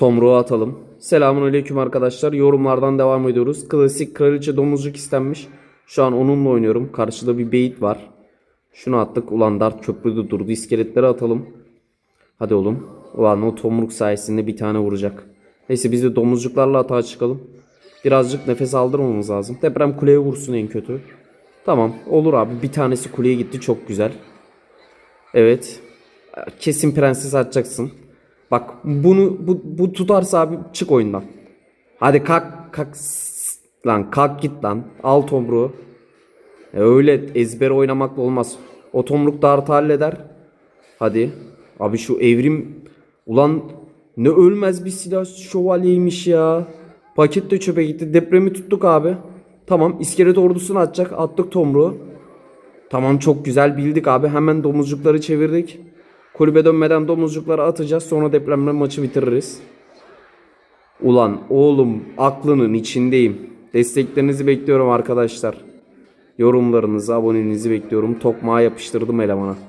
Tomruğu atalım. Selamun aleyküm arkadaşlar. Yorumlardan devam ediyoruz. Klasik kraliçe domuzcuk istenmiş. Şu an onunla oynuyorum. Karşıda bir beyit var. Şunu attık. Ulan dart köprüde durdu. İskeletleri atalım. Hadi oğlum. Ulan o tomruk sayesinde bir tane vuracak. Neyse biz de domuzcuklarla atağa çıkalım. Birazcık nefes aldırmamız lazım. Deprem kuleye vursun en kötü. Tamam olur abi. Bir tanesi kuleye gitti. Çok güzel. Evet. Kesin prenses atacaksın. Bak bunu bu, bu tutarsa abi çık oyundan. Hadi kalk kalk lan kalk git lan. Al tomruğu. E öyle ezber oynamakla olmaz. O tomruk dartı halleder. Hadi. Abi şu evrim ulan ne ölmez bir silah şövalyeymiş ya. Paket de çöpe gitti. Depremi tuttuk abi. Tamam iskelet ordusunu atacak. Attık tomruğu. Tamam çok güzel bildik abi. Hemen domuzcukları çevirdik. Kulübe dönmeden domuzcukları atacağız. Sonra depremle maçı bitiririz. Ulan oğlum aklının içindeyim. Desteklerinizi bekliyorum arkadaşlar. Yorumlarınızı, abonenizi bekliyorum. Tokmağa yapıştırdım elemana.